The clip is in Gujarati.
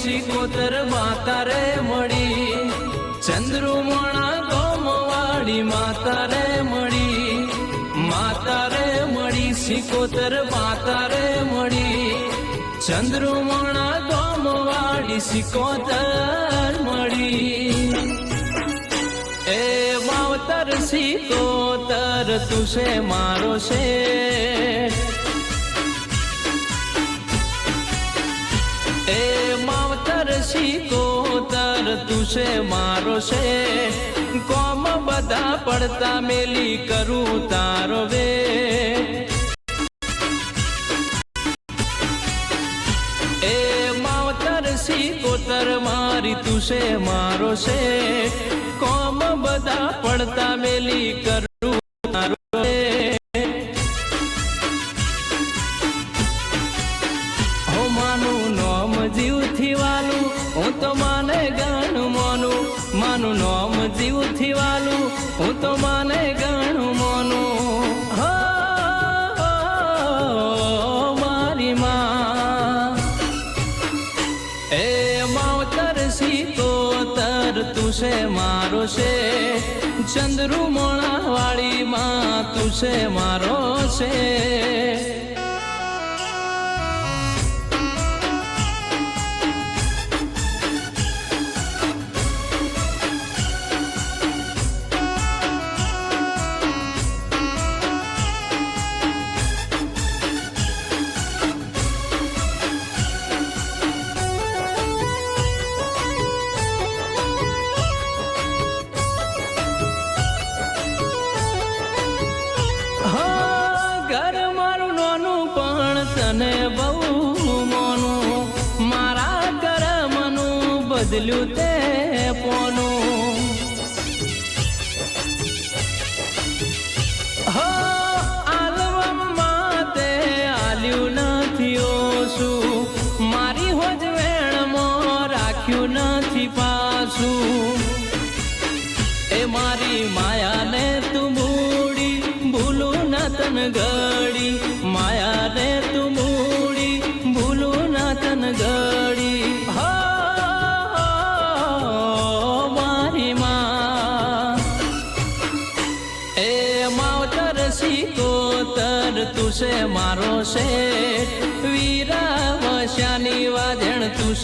સિકોતર માતા રે મળી ચંદ્રુમણા ગોમવાડી માતા રે મળી, માતા રે મળી, સિકોતર માતા રે મળી ચંદ્રુમણા ગોમવાડી સિકોતર મળી. એ માવતર સિકોતર તું છે મારો શેઠ તું છે, મારો છે. કોમ બધા પડતા મેલી કરું તારો વે. એ માવતર શીકોતર મારી તું છે, મારો છે. કોમ બધા પડતા મેલી કરું તારો વે. નોમ જીવથી વાલું, હું તો હું તો માને ગણું મોનું. હો, મારી માં. એ માવતર સીતોતર તું છે મારો છે. ચંદ્રુ મોણા વાળી માં તું છે મારો છે. તને બહુ મોનું, મારા કરમનું બદલ્યું તે પોનું. હો આલવમમાં તે આલ્યું નથી ઓછું, મારી હોજ વેણમાં રાખ્યું નથી પાછું. એ મારી માયાને તું ભૂડી ભૂલું ના ગળી તું છે મારો શેઠ વીરા વશ્યાની વાજણ તું